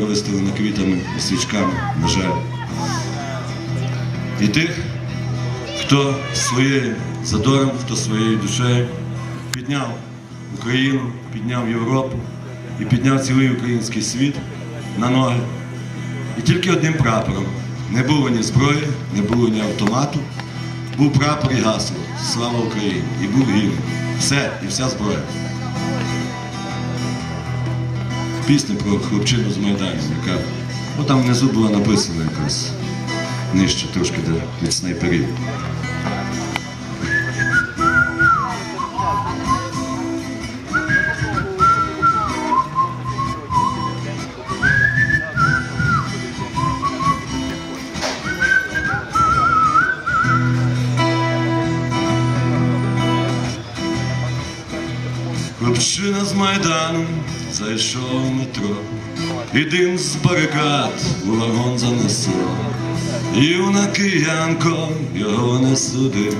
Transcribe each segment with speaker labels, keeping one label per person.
Speaker 1: виставлено квітами і свічками, на жаль. І тих, хто своєю задором, хто своєю душею підняв Україну, підняв Європу і підняв цілий український світ на ноги. І тільки одним прапором. Не було ні зброї, не було ні автомату. Був прапор і гасло Слава Україні! І був гімн. Все і вся зброя. Пісня про хлопчину з Майдану, яка ну, там внизу була написана якась нижче трошки де, від снайперів. Хлопчина з Майдану зайшов в метро, і дим з барикад у вагон занесло. Юна киянко його не судив,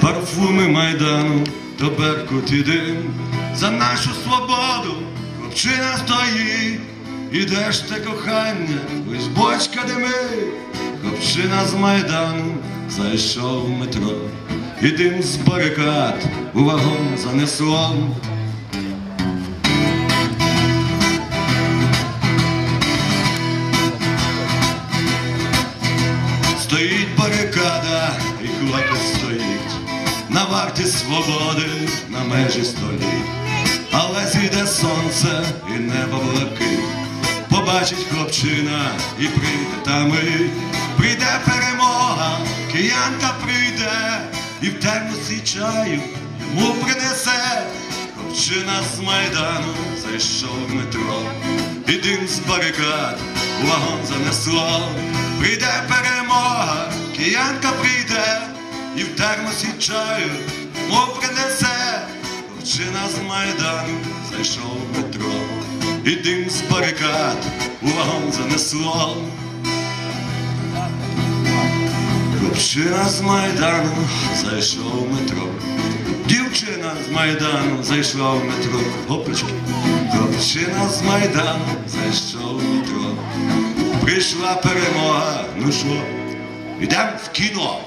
Speaker 1: парфуми Майдану, то беркут і дим. За нашу свободу хлопчина стоїть, і де кохання, лиш бочка дими. Хлопчина з Майдану зайшов в метро, і дим з барикад у вагон занесло. Барикада, і хлопець стоїть на варті свободи на межі століть. Але зійде сонце і небо блакить. Побачить хлопчина і прийде та мить. Прийде перемога, киянка прийде, і в термосі чаю йому принесе. Хлопчина з Майдану зайшов в метро, і дим з барикад у вагон занесло. Прийде перемога, киянка прийде, і в термосі чаю йому принесе. Хлопчина з Майдану зайшов в метро, і дим з барикад у вагон занесло. Хлопчина з Майдану зайшов метро. Дівчина з Майдану зайшла в метро. Опачки. Хлопчина з Майдану зайшов метро. Прийшла перемога. Ну що, йдемо в кіно.